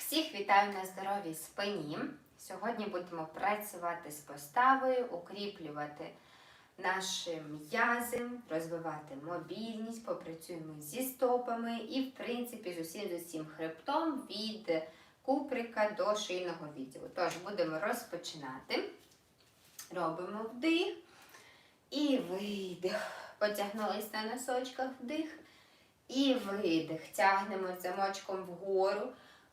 Всіх вітаю на здоровій спині. Сьогодні будемо працювати з поставою, укріплювати наші м'язи, розвивати мобільність, попрацюємо зі стопами і, в принципі, з усім з усім хребтом від куприка до шийного відділу. Тож будемо розпочинати. Робимо вдих і видих. Потягнулись на носочках вдих. І видих. Тягнемо замочком вгору.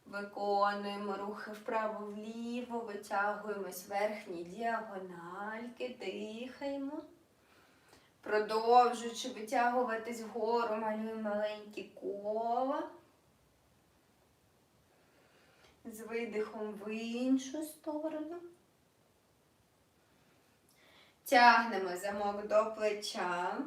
Виконуємо рухи вправо-вліво, витягуємось верхні діагональки, дихаємо. Продовжуючи витягуватись вгору, малюємо маленькі кола. З видихом в іншу сторону. Тягнемо замок до плеча.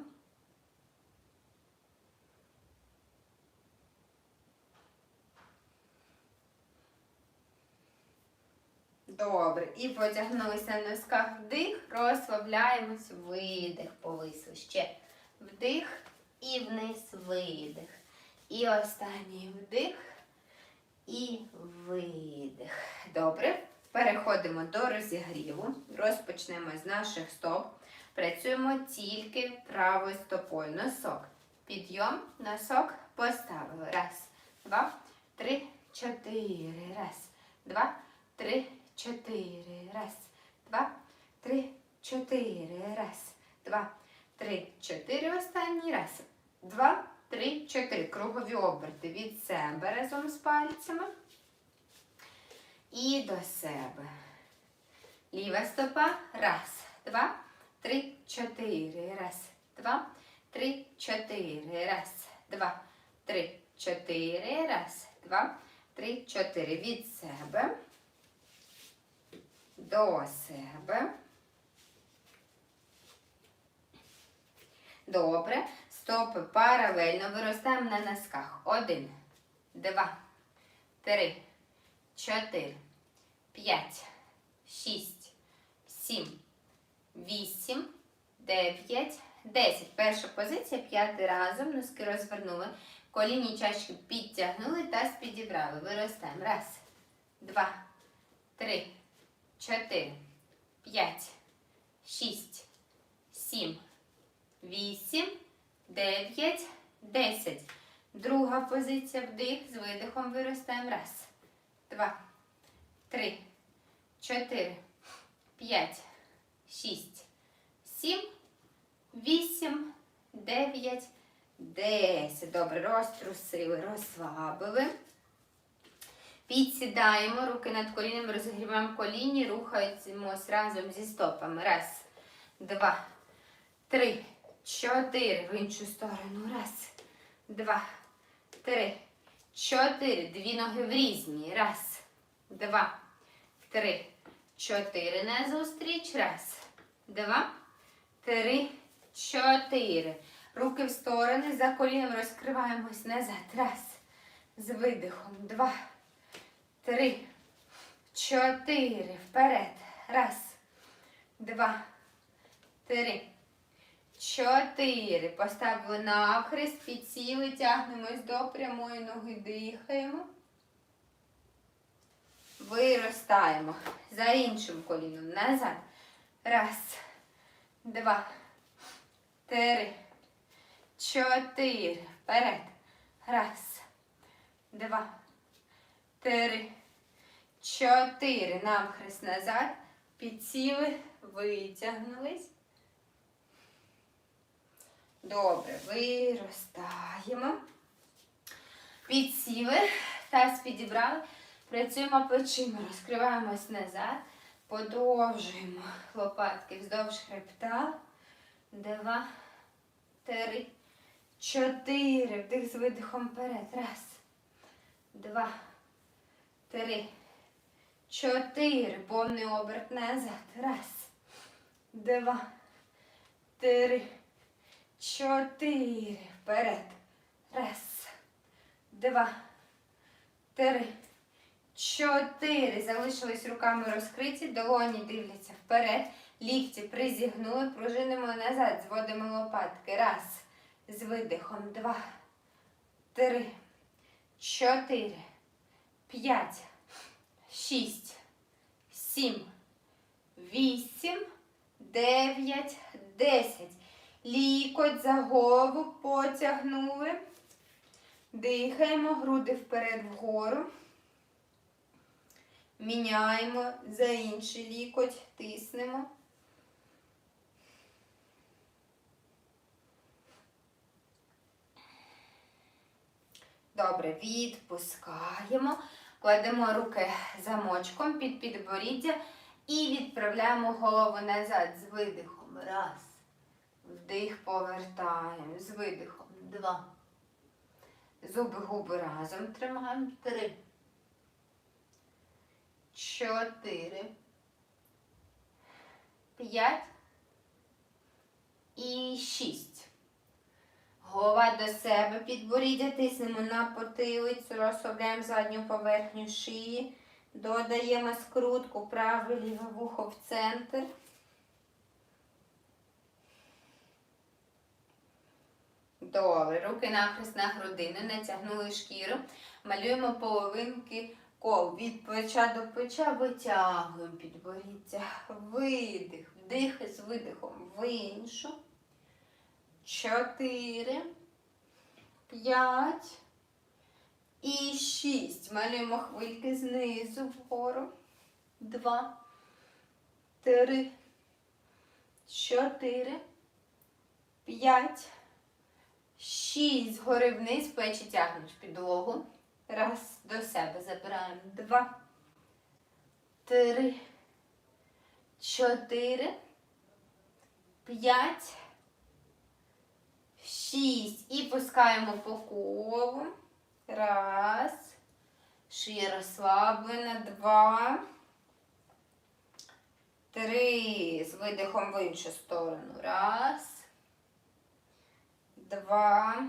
Добре. І потягнулися на носках вдих, розслабляємось, видих, повисли. Ще вдих і вниз видих. І останній вдих і видих. Добре. Переходимо до розігріву. Розпочнемо з наших стоп. Працюємо тільки правою стопою. Носок. Підйом, носок поставили. Раз, два, три, чотири. Раз, два, три, чотири. Раз, два, три, чотири. Раз, два, три, чотири. Останній раз. Два, три, чотири. Кругові оберти від себе разом з пальцями. І до себе. Ліва стопа. Раз, два, три, чотири. Раз, два, три, чотири. Раз, два, три, чотири. Раз, два, три, чотири. Від себе. До себе. Добре. Стопи паралельно виростаємо на носках. Один, два, три, чотири, п'ять, шість, сім, вісім, дев'ять, десять. Перша позиція. П'ятий разом. Носки розвернули. Коліні чашки підтягнули та підібрали. Виростаємо. Раз, два, три, чотири, п'ять, шість, сім, вісім, дев'ять, десять. Друга позиція. Вдих. З видихом виростаємо. Раз, два, три, чотири, п'ять, шість, сім, вісім, дев'ять, десять. Добре, розтрусили, розслабили. Підсідаємо, руки над колінами, розігріваємо коліні, рухаємось разом зі стопами. Раз, два, три, чотири. В іншу сторону. Раз, два, три, чотири. Дві ноги в різні. Раз, два, три, чотири. Назустріч. Раз, два, три, чотири. Руки в сторони. За коліном розкриваємось назад. Раз. З видихом. Два. Три. Чотири. Вперед. Раз. Два. Три. Чотири. Поставили навхрест. Підсіли. Тягнемось до прямої ноги. Дихаємо. Виростаємо. За іншим коліном. Назад. Раз. Два. Три. Чотири. Вперед. Раз. Два. Три. Чотири. Навхрест назад. Підсіли. Витягнулись. Добре. Виростаємо. Підсіли. Таз підібрали. Працюємо плечима. Розкриваємось назад. Подовжуємо лопатки вздовж хребта. Два. Три. Чотири. Вдих з видихом вперед. Раз. Два. Три. Чотири. Повний оберт назад. Раз. Два. Три. Чотири. Вперед. Раз. Два. Три. Чотири. Залишились руками розкриті. Долоні дивляться вперед. Лікті призігнули. Пружинимо назад. Зводимо лопатки. Раз. З видихом. Два. Три. Чотири. П'ять. шість, сім, вісім, дев'ять, десять. Лікоть за голову потягнули. Дихаємо, груди вперед вгору. Міняємо за інший лікоть, тиснемо. Добре, відпускаємо. Кладемо руки замочком під підборіддя і відправляємо голову назад з видихом. Раз. Вдих повертаємо. З видихом. Два. Зуби губи разом тримаємо. Три. Чотири. П'ять. І шість. Голова до себе, підборіддя тиснемо на потилицю, розслабляємо задню поверхню шиї, додаємо скрутку, праве ліве вухо в центр. Добре, руки нахрест на грудину, натягнули шкіру, малюємо половинки кол. Від плеча до плеча витягуємо підборіддя. Видих, вдих з видихом в іншу. Чотири, п'ять і шість. Малюємо хвильки знизу вгору. Два, три, чотири, п'ять, шість. Згори вниз, плечі тягнеш підлогу. Раз, до себе забираємо. Два, три, чотири, п'ять. Шість. І пускаємо по колу. Раз. Шия розслаблена. Два. Три. З видихом в іншу сторону. Раз. Два.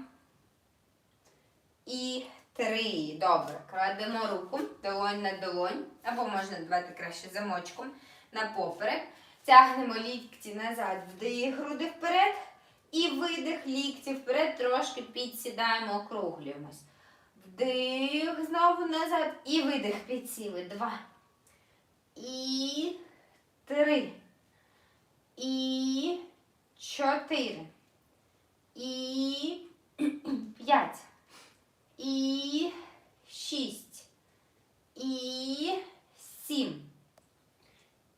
І три. Добре. Кладемо руку. Долонь на долонь. Або можна давати краще замочком на поперек. Тягнемо лікті назад. Вдих, груди вперед. І видих лікті вперед, трошки підсідаємо, округлюємось. Вдих, знову назад. І видих підсіли. Два. І три. І чотири. І п'ять. І шість. І сім.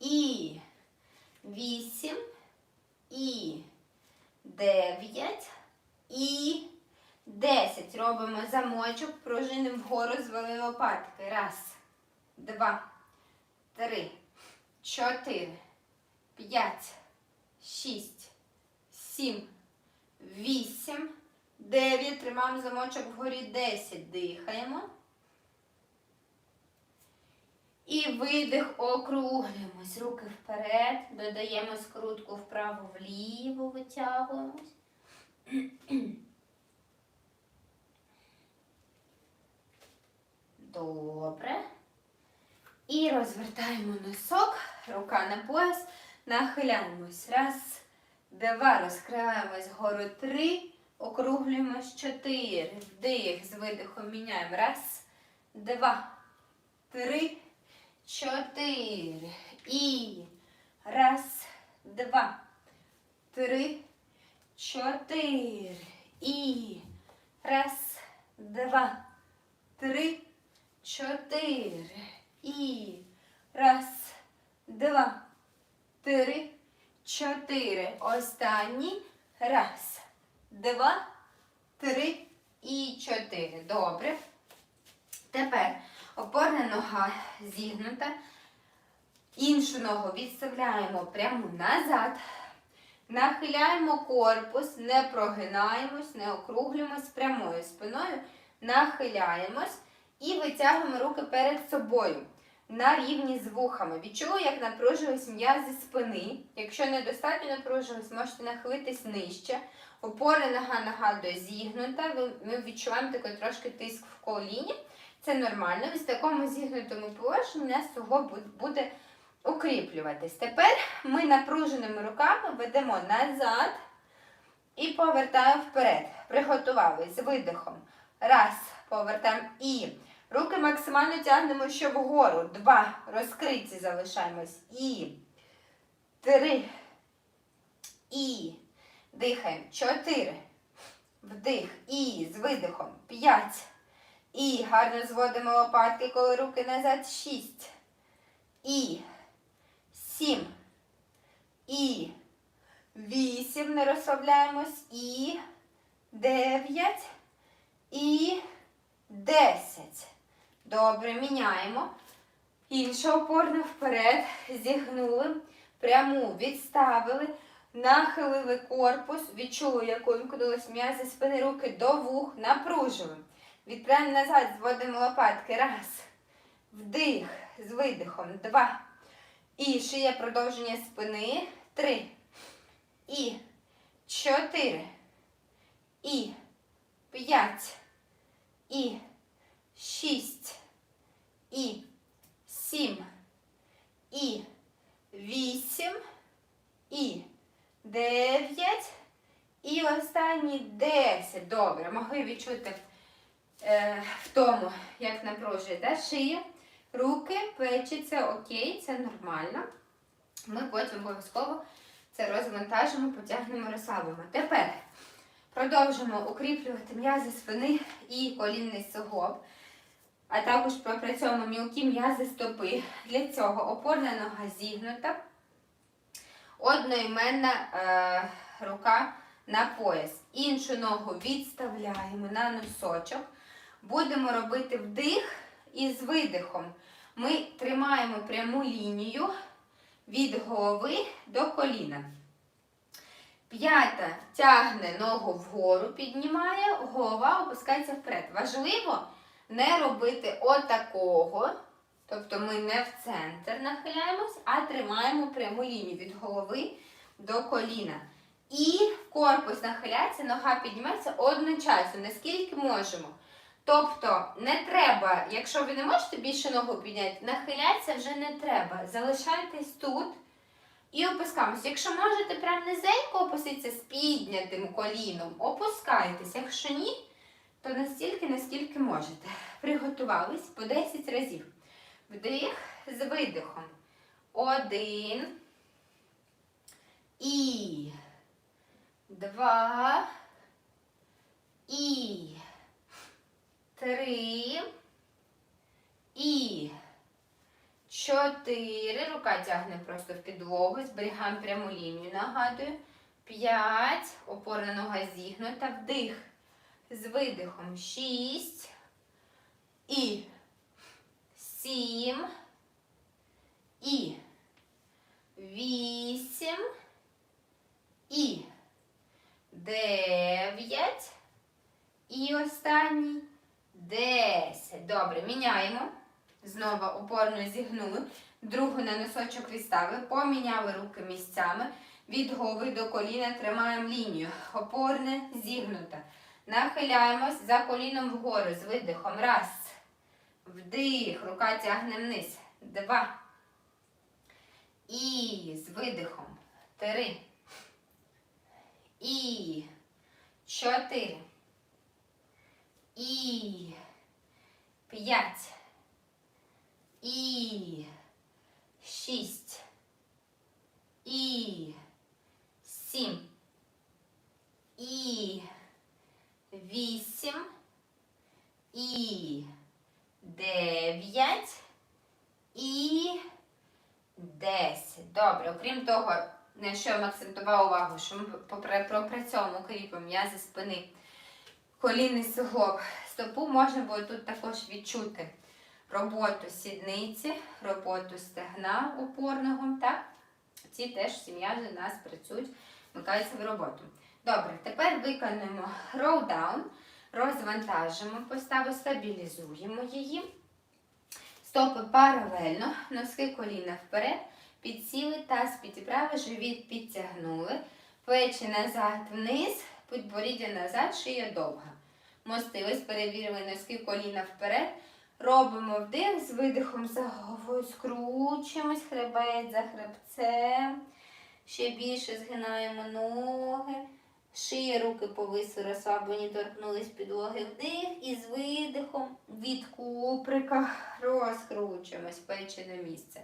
І вісім. І 9 і 10. Робимо замочок, пружинимо вгору, звели лопатки. Раз, два, три, чотири, п'ять, шість, сім, вісім, дев'ять. Тримаємо замочок вгорі 10. Дихаємо. І видих, округлюємось. Руки вперед. Додаємо скрутку вправо-вліво, витягуємось. Добре. І розвертаємо носок, рука на пояс, нахиляємось. Раз, два, розкриваємось вгору. Три, округлюємось. Чотири. Вдих, з видихом міняємо. Раз, два, три чотири. І раз, два, три, чотири. І раз, два, три, чотири. І раз, два, три, чотири. Останній. Раз, два, три і чотири. Добре. Тепер опорна нога зігнута. Іншу ногу відставляємо прямо назад. Нахиляємо корпус, не прогинаємось, не округлюємось прямою спиною. Нахиляємось і витягуємо руки перед собою на рівні з вухами. Відчули, як напружились м'язи спини. Якщо недостатньо напружились, можете нахилитись нижче. Опора нога нагадує зігнута. Ми відчуваємо такий трошки тиск в коліні. Це нормально. В такому зігнутому положенні у нас суглоб буде укріплюватись. Тепер ми напруженими руками ведемо назад і повертаємо вперед. Приготувались з видихом. Раз, повертаємо і Руки максимально тягнемо ще вгору. Два. Розкриті залишаємось. І. Три. І. Дихаємо. Чотири. Вдих. І. З видихом. П'ять. І. Гарно зводимо лопатки, коли руки назад. Шість. І. Сім. І. Вісім. Не розслабляємось. І. Дев'ять. І. Десять. Добре, міняємо. Інша опорна вперед. Зігнули. Пряму відставили. Нахилили корпус. Відчули, як увімкнулись м'язи спини руки до вух. Напружили. Відправимо назад. Зводимо лопатки. Раз. Вдих. З видихом. Два. І шия продовження спини. Три. І. Чотири. І. П'ять. І. Шість. І. Сім. І. Вісім. І. Дев'ять. І останні десять. Добре. Могли відчути в тому, як напружує да, шия. Руки, плечі, це окей, це нормально. Ми потім обов'язково це розвантажимо, потягнемо, розслабимо. Тепер продовжимо укріплювати м'язи спини і колінний суглоб, а також пропрацьовуємо мілкі м'язи стопи. Для цього опорна нога зігнута, одноіменна е, рука на пояс. Іншу ногу відставляємо на носочок. Будемо робити вдих і з видихом. Ми тримаємо пряму лінію від голови до коліна. П'ята тягне ногу вгору, піднімає, голова опускається вперед. Важливо не робити отакого. Тобто ми не в центр нахиляємось, а тримаємо пряму лінію від голови до коліна. І корпус нахиляється, нога піднімається одночасно, наскільки можемо. Тобто не треба, якщо ви не можете більше ногу підняти, нахилятися вже не треба. Залишайтесь тут і опускаємося. Якщо можете прям низенько опуститися з піднятим коліном, опускайтесь. Якщо ні, то настільки, наскільки можете. Приготувались по 10 разів. Вдих з видихом. Один. І. Два. І. Три. І. Чотири. Рука тягне просто в підлогу. Зберігаємо пряму лінію. Нагадую. П'ять. Опорна нога зігнута. Вдих. З видихом. Шість. І. Сім. І. Вісім. І. Дев'ять. І останній. Десять. Добре, міняємо. Знову опорно зігнули. Другу на носочок відставили. Поміняли руки місцями. Від голови до коліна тримаємо лінію. Опорне зігнуте. Нахиляємось за коліном вгору з видихом. Раз. Вдих. Рука тягне вниз. Два. І з видихом. Три. І. Чотири. І. П'ять. І. Шість. І. Сім. І. Вісім. І. Дев'ять. І. Десять. Добре, окрім того, на що я акцентувала увагу, що ми пропрацьовуємо кріпом м'язи спини, колінний суглоб. Стопу можна було тут також відчути роботу сідниці, роботу стегна опорного. Так? Ці теж всі м'язи у нас працюють, вмикаються в роботу. Добре, тепер виконуємо down, розвантажимо поставу, стабілізуємо її. Стопи паралельно, носки коліна вперед, підсіли, таз підібрали, живіт підтягнули, плечі назад вниз, підборіддя назад, шия довга. Мостились, перевірили носки коліна вперед. Робимо вдих з видихом за головою, скручуємось, хребець за хребцем. Ще більше згинаємо ноги. Шия, руки повисли, розслаблені, торкнулись підлоги. Вдих і з видихом від куприка розкручуємось плечі на місце.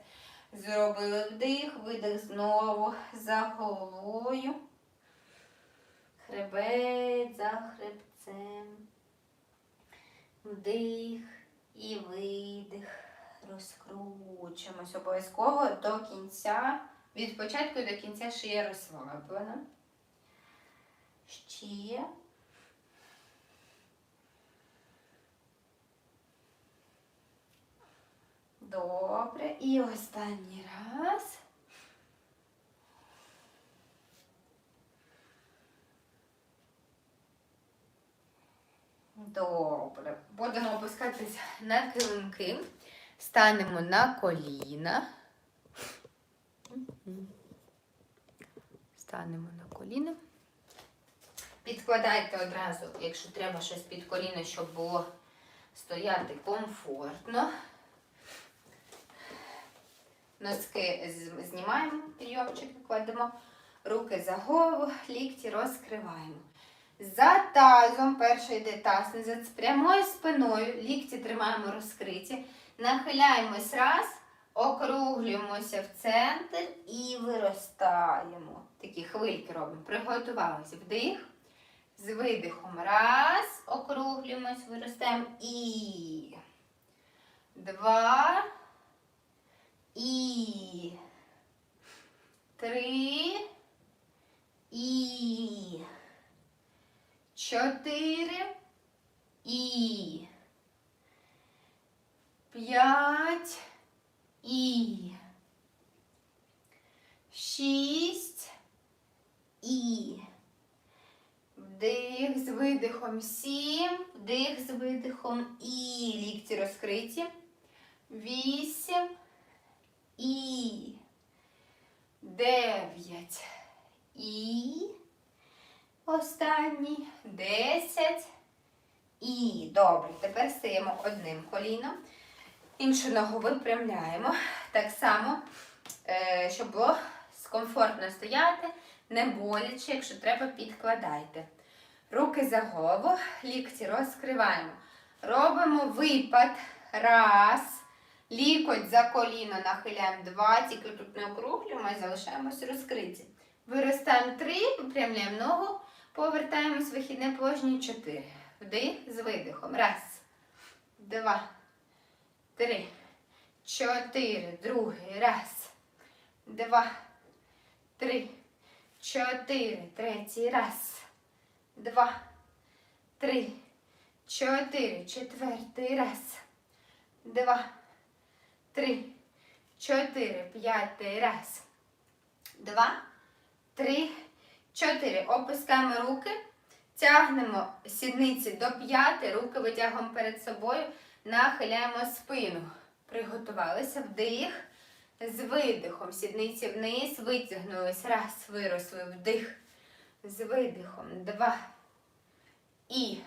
Зробили вдих, видих знову за головою. Хребет за хребцем. Вдих і видих. Розкручуємось обов'язково до кінця. Від початку до кінця шия розслаблена. Ще. Добре. І останній раз. Добре. Будемо опускатись на килимки. Станемо на коліна. Станемо на коліна. Підкладайте одразу, якщо треба щось під коліно, щоб було стояти комфортно. Носки знімаємо, підйомчик кладемо. Руки за голову, лікті розкриваємо. За тазом перший йде таз, з прямою спиною, лікті тримаємо розкриті. Нахиляємось раз, округлюємося в центр і виростаємо. Такі хвильки робимо. Приготувалися. Вдих. З видихом. Раз. Округлюємось, виростаємо. І. Два. І. Три. І. Чотири. І. П'ять. І. Шість. І. Вдих з видихом сім. Вдих з видихом і. Лікті розкриті. Вісім. І. Дев'ять. І. Останній. Десять. І. Добре. Тепер стаємо одним коліном. Іншу ногу випрямляємо. Так само, е, щоб було комфортно стояти, не боляче, якщо треба, підкладайте. Руки за голову, лікті розкриваємо. Робимо випад. Раз. Лікоть за коліно нахиляємо два, тільки тут не округлюємо і залишаємось розкриті. Виростаємо три, випрямляємо ногу, повертаємось в вихідне положення чотири. Вдих з видихом. Раз, два, три, чотири. Другий. Раз, два, три, чотири. Третій. Раз, два, три, чотири. Четвертий. Раз, два, три, чотири. П'ятий. Раз, два, три, чотири. Опускаємо руки. Тягнемо сідниці до п'яти, руки витягуємо перед собою, нахиляємо спину. Приготувалися вдих. З видихом. Сідниці вниз, витягнулись. Раз, виросли, вдих. З видихом. Два. І.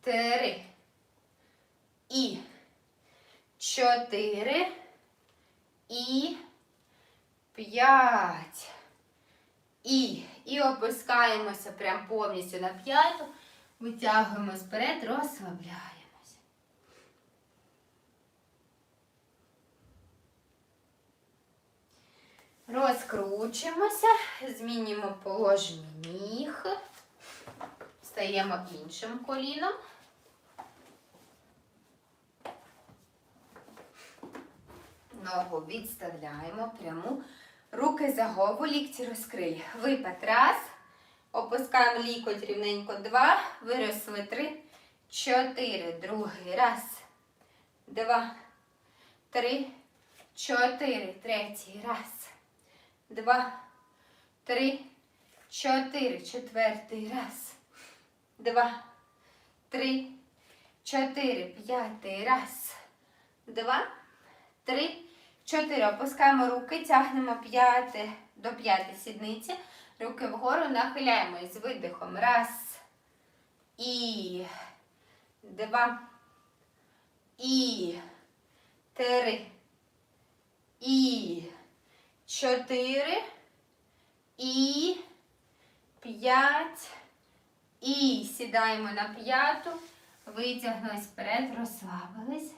Три. І. Чотири. І. П'ять. І. І опускаємося прям повністю на п'яту. Витягуємось вперед, розслабляємося. Розкручуємося, змінюємо положення ніг. Стаємо іншим коліном. Ногу відставляємо пряму. Руки за голову, лікті розкриті. Випад. Раз. Опускаємо лікоть рівненько. Два. Виросли. Три. Чотири. Другий. Раз. Два. Три. Чотири. Третій. Раз. Два. Три. Чотири. Четвертий. Раз. Два. Три. Чотири. П'ятий. Раз. Два. Три. Чотири. Опускаємо руки, тягнемо п'яти до п'яти сідниці. Руки вгору нахиляємось з видихом. Раз. І. Два. І. Три. І. Чотири. І. П'ять. І сідаємо на п'яту, витягнулись вперед, розслабились.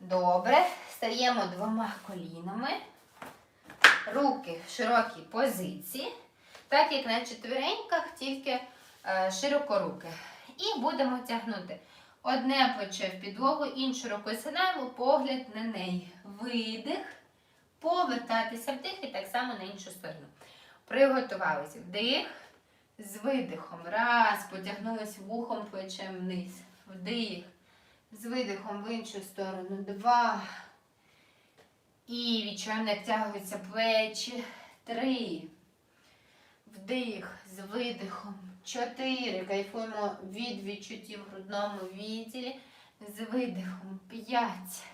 Добре, стаємо двома колінами, руки в широкій позиції, так як на четвереньках, тільки е, широкоруки. І будемо тягнути одне плече в підлогу, іншу руку синаємо, погляд на неї. Видих, повертатися вдих і так само на іншу сторону. Приготувалися. Вдих з видихом. Раз, потягнулись вухом плечем вниз. Вдих. З видихом в іншу сторону. Два. І відчуваємо, як тягуються плечі. Три. Вдих з видихом. Чотири. Кайфуємо від відчуттів в грудному відділі. З видихом. П'ять.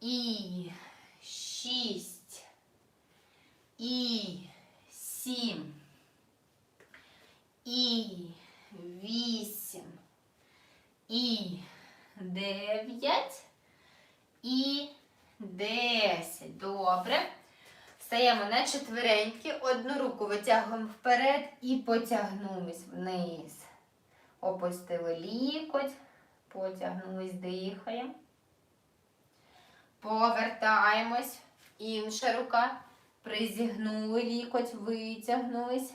І шість. І сім. І вісім. І дев'ять. І десять. Добре. Встаємо на четвереньки, одну руку витягуємо вперед і потягнулись вниз. Опустили лікоть, потягнулись, дихаємо. Повертаємось. Інша рука. Призігнули лікоть, витягнулись.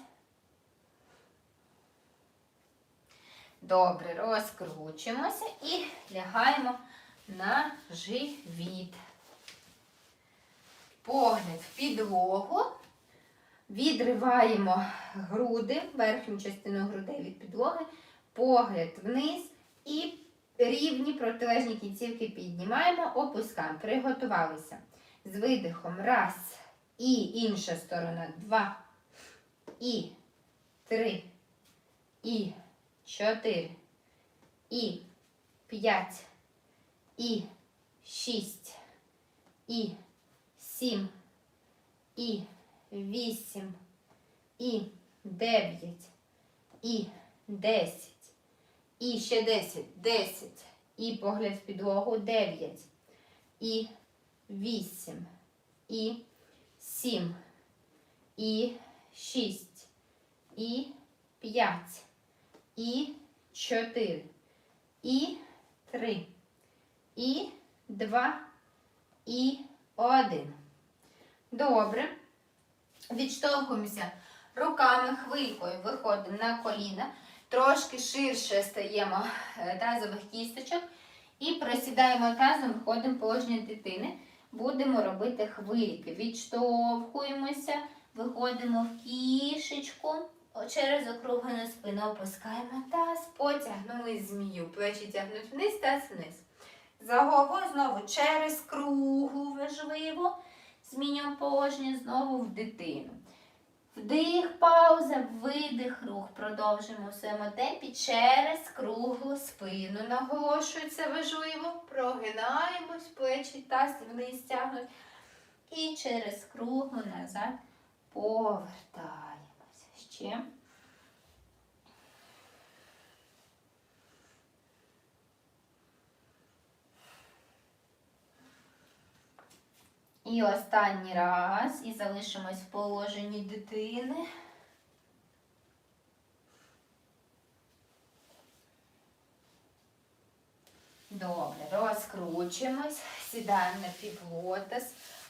Добре, розкручуємося і лягаємо на живіт. Погляд в підлогу. Відриваємо груди, верхню частину грудей від підлоги, погляд вниз і рівні протилежні кінцівки піднімаємо, опускаємо. Приготувалися. З видихом. Раз. І інша сторона. Два. І три. І чотири. І п'ять. І шість. І сім. І вісім. І дев'ять. І десять. І ще десять. Десять. І погляд в підлогу. Дев'ять. І вісім. І сім. І шість. І п'ять. І чотири. І три. І два. І один. Добре. Відштовхуємося руками, хвилькою виходимо на коліна. Трошки ширше стаємо е, тазових кісточок. І просідаємо тазом, входимо в положення дитини. Будемо робити хвильки. Відштовхуємося, виходимо в кішечку. Через округлену спину опускаємо таз, потягнули змію. Плечі тягнуть вниз, таз вниз. За голову знову через кругу важливо. Змінюємо положення знову в дитину. Вдих, пауза, видих, рух. Продовжуємо в своєму темпі через круглу спину. Наголошую, це важливо. Прогинаємось, плечі таз вниз тягнуть. І через круглу назад повертаємося. Ще. І останній раз. І залишимось в положенні дитини. Добре, розкручуємось, сідаємо на півлотос.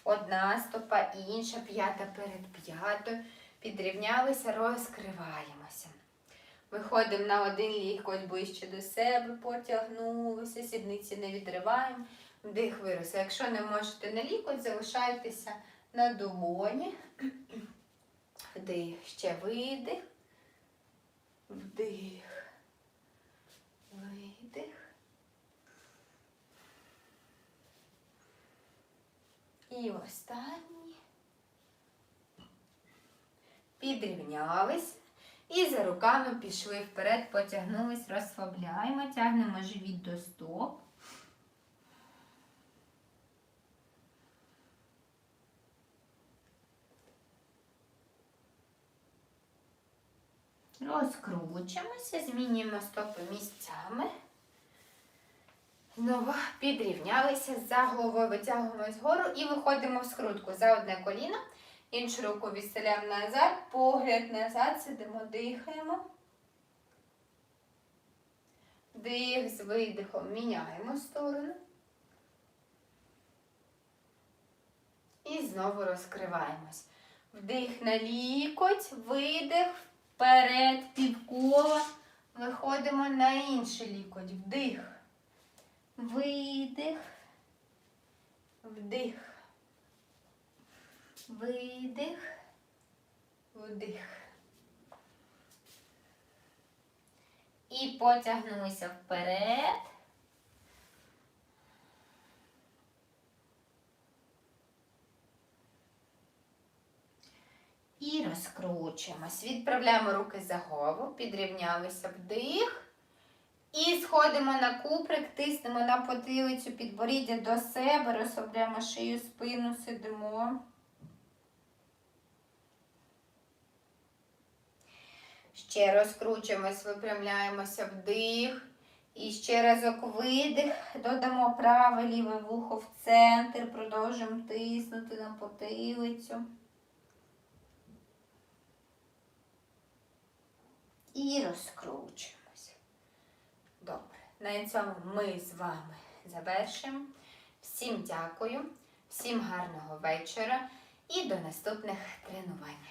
Одна стопа, інша, п'ята перед п'ятою. Підрівнялися, розкриваємося. Виходимо на один лікоть ближче до себе, потягнулися, сідниці не відриваємо. Вдих вирос. Якщо не можете на лікоть, залишайтеся на долоні. Вдих. Ще видих. Вдих. Видих. І останній. Підрівнялись. І за руками пішли вперед, потягнулись, розслабляємо, тягнемо живіт до стоп. Розкручуємося, змінюємо стопи місцями. Знову підрівнялися за головою, витягуємось вгору і виходимо в скрутку за одне коліно. Іншу руку відстеляємо назад, погляд назад, сидимо, дихаємо. Дих з видихом міняємо сторону. І знову розкриваємось. Вдих на лікоть, видих, вперед, півкола. Виходимо на інший лікоть. Вдих. Видих. Вдих. Видих. Вдих. І потягнулися вперед. І розкручуємось. Відправляємо руки за голову, підрівнялися вдих. І сходимо на куприк, тиснемо на потилицю підборіддя до себе, розслабляємо шию, спину, сидимо. Ще розкручуємось, випрямляємося вдих. І ще разок видих. Додамо праве ліве вухо в центр, продовжуємо тиснути на потилицю. І розкручуємося. Добре. На цьому ми з вами завершимо. Всім дякую, всім гарного вечора і до наступних тренувань.